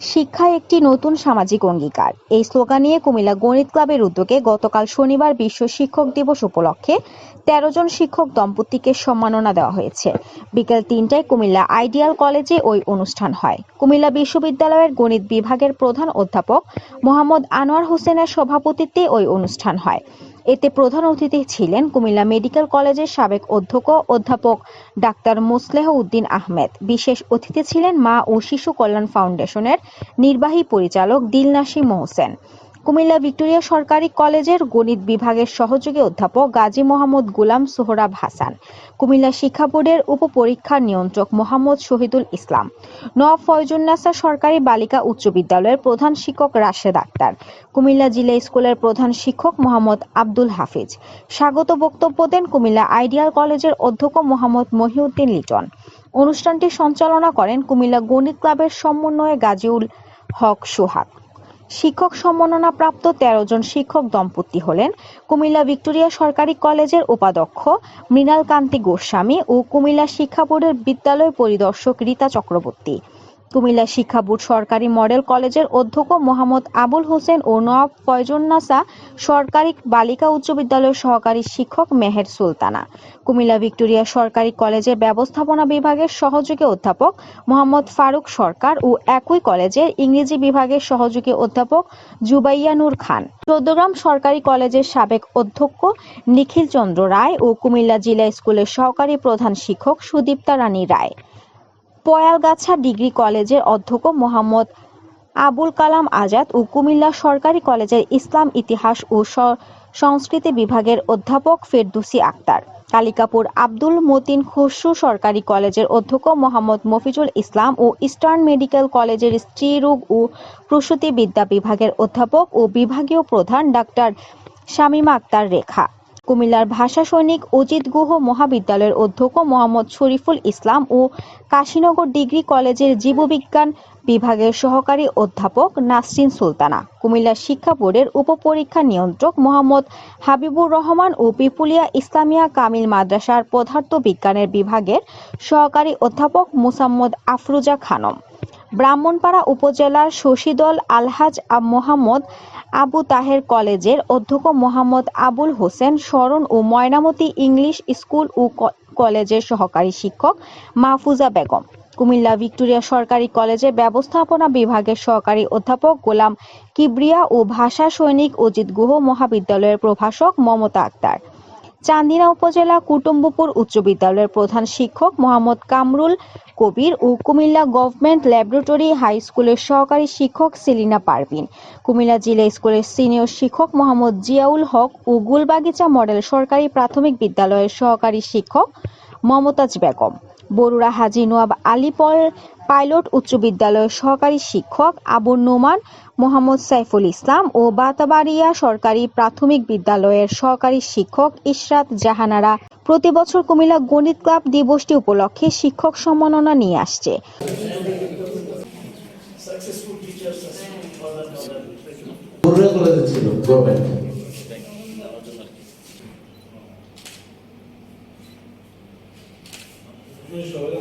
শিক্ষা একটি নতুন সামাজিক অঙ্গীকার। এই স্লোগান নিয়ে কুমিল্লা গণিত ক্লাবের উদ্যোগে গতকাল শনিবার বিশ্ব শিক্ষক দিবস উপলক্ষে তেরো জন শিক্ষক দম্পতিকে সম্মাননা দেওয়া হয়েছে। বিকেল তিনটায় কুমিল্লা আইডিয়াল কলেজে ওই অনুষ্ঠান হয়। কুমিল্লা বিশ্ববিদ্যালয়ের গণিত বিভাগের প্রধান অধ্যাপক মোহাম্মদ আনোয়ার হোসেনের সভাপতিত্বে ওই অনুষ্ঠান হয়। এতে প্রধান অতিথি ছিলেন কুমিল্লা মেডিকেল কলেজের সাবেক অধ্যক্ষ অধ্যাপক ডাক্তার মুসলেহ উদ্দিন আহমেদ। বিশেষ অতিথি ছিলেন মা ও শিশু কল্যাণ ফাউন্ডেশনের নির্বাহী পরিচালক দিলনাসি মোহসেন। কুমিল্লা ভিক্টোরিয়া সরকারি কলেজের গণিত বিভাগের সহযোগী অধ্যাপক গাজী মোহাম্মদ গুলাম সোহরাব হাসান, কুমিল্লা শিক্ষা বোর্ডের উপপরীক্ষা নিয়ন্ত্রক মোহাম্মদ শহীদুল ইসলাম, নওয়াব ফয়জুন্নাসা সরকারি বালিকা উচ্চ বিদ্যালয়ের প্রধান শিক্ষক রাশেদ আক্তার, কুমিল্লা জিলা স্কুলের প্রধান শিক্ষক মোহাম্মদ আব্দুল হাফিজ। স্বাগত বক্তব্য দেন কুমিল্লা আইডিয়াল কলেজের অধ্যক্ষ মোহাম্মদ মহিউদ্দিন লিটন। অনুষ্ঠানটি সঞ্চালনা করেন কুমিল্লা গণিত ক্লাবের সমন্বয়ে গাজীউল হক সোহাগ। শিক্ষক সম্মাননা প্রাপ্ত তেরো জন শিক্ষক দম্পতি হলেন কুমিল্লা ভিক্টোরিয়া সরকারি কলেজের উপাধ্যক্ষ মৃণাল কান্তি গোস্বামী ও কুমিল্লা শিক্ষা বোর্ডের বিদ্যালয় পরিদর্শক রীতা চক্রবর্তী। কুমিল্লা শিক্ষা বোর্ড সরকারি মডেল কলেজের অধ্যক্ষ মোহাম্মদ আবুল হোসেন ও নওয়াব ফয়জুন্নাসা সরকারি বালিকা উচ্চ বিদ্যালয়ের সহকারী শিক্ষক মেহের সুলতানা। কুমিল্লা ভিক্টোরিয়া সরকারি কলেজের ব্যবস্থাপনা বিভাগের সহযোগী অধ্যাপক মোহাম্মদ ফারুক সরকার ও একই কলেজের ইংরেজি বিভাগের সহযোগী অধ্যাপক জুবাইয়া নূর খান। চৌদ্দগ্রাম সরকারি কলেজের সাবেক অধ্যক্ষ নিখিল চন্দ্র রায় ও কুমিল্লা জিলা স্কুলের সহকারী প্রধান শিক্ষক সুদীপ্তা রানী রায়। পয়ালগাছা ডিগ্রি কলেজের অধ্যক্ষ মোহাম্মদ আবুল কালাম আজাদ ও কুমিল্লা সরকারি কলেজের ইসলাম ইতিহাস ও সংস্কৃতি বিভাগের অধ্যাপক ফেরদুসি আক্তার। কালিকাপুর আব্দুল মতিন খসরু সরকারি কলেজের অধ্যক্ষ মোহাম্মদ মফিজুল ইসলাম ও ইস্টার্ন মেডিকেল কলেজের স্ত্রীরোগ ও প্রসূতি বিদ্যা বিভাগের অধ্যাপক ও বিভাগীয় প্রধান ডাক্তার শামীমা আক্তার রেখা। কুমিল্লার ভাষা সৈনিক অজিত গুহ, মহাবিদ্যালয়ের অধ্যক্ষ মোহাম্মদ শরীফুল ইসলাম ও কাশীনগর ডিগ্রি কলেজের জীববিজ্ঞান বিভাগের সহকারী অধ্যাপক নাসরিন সুলতানা কুমিল্লা শিক্ষা বোর্ডের উপপরীক্ষা নিয়ন্ত্রক মোহাম্মদ হাবিবুর রহমান ও পিপুলিয়া ইসলামিয়া কামিল মাদ্রাসার পদার্থ বিজ্ঞানের বিভাগের সহকারী অধ্যাপক মুসাম্মদ আফরুজা খানম। ব্রাহ্মণপাড়া উপজেলার শশীদল আলহাজ মোহাম্মদ আবু তাহের কলেজের অধ্যক্ষ মোহাম্মদ আবুল হোসেন স্মরণ ও ময়নামতি ইংলিশ স্কুল ও কলেজের সহকারী শিক্ষক মাহফুজা বেগম। কুমিল্লা ভিক্টোরিয়া সরকারি কলেজের ব্যবস্থাপনা বিভাগের সহকারী অধ্যাপক গোলাম কিবরিয়া ও ভাষা সৈনিক অজিত গুহ মহাবিদ্যালয়ের প্রভাষক মমতা আক্তার। চান্দিনা উপজেলা কুটুম্বপুর উচ্চ বিদ্যালয়ের প্রধান শিক্ষক মোহাম্মদ কামরুল কবির ও কুমিল্লা গভর্নমেন্ট ল্যাবরেটরি হাই স্কুলের সহকারী শিক্ষক সেলিনা পারভিন। কুমিল্লা জিলা স্কুলের সিনিয়র শিক্ষক মোহাম্মদ জিয়াউল হক ও গুলবাগিচা মডেল সরকারি প্রাথমিক বিদ্যালয়ের সহকারী শিক্ষক মমতাজ বেগম। বরুড়া হাজি নোয়াব আলীপল পাইলট উচ্চ বিদ্যালয়ের সহকারী শিক্ষক আবু নোমান মোহাম্মদ সাইফুল ইসলাম ও বাতাবাড়িয়া সরকারি প্রাথমিক বিদ্যালয়ের সহকারী শিক্ষক ইশরাত জাহানারা প্রতি বছর কুমিল্লা গণিত ক্লাব দিবসটি উপলক্ষে শিক্ষক সম্মাননা নিয়ে আসছে। ছিল pienso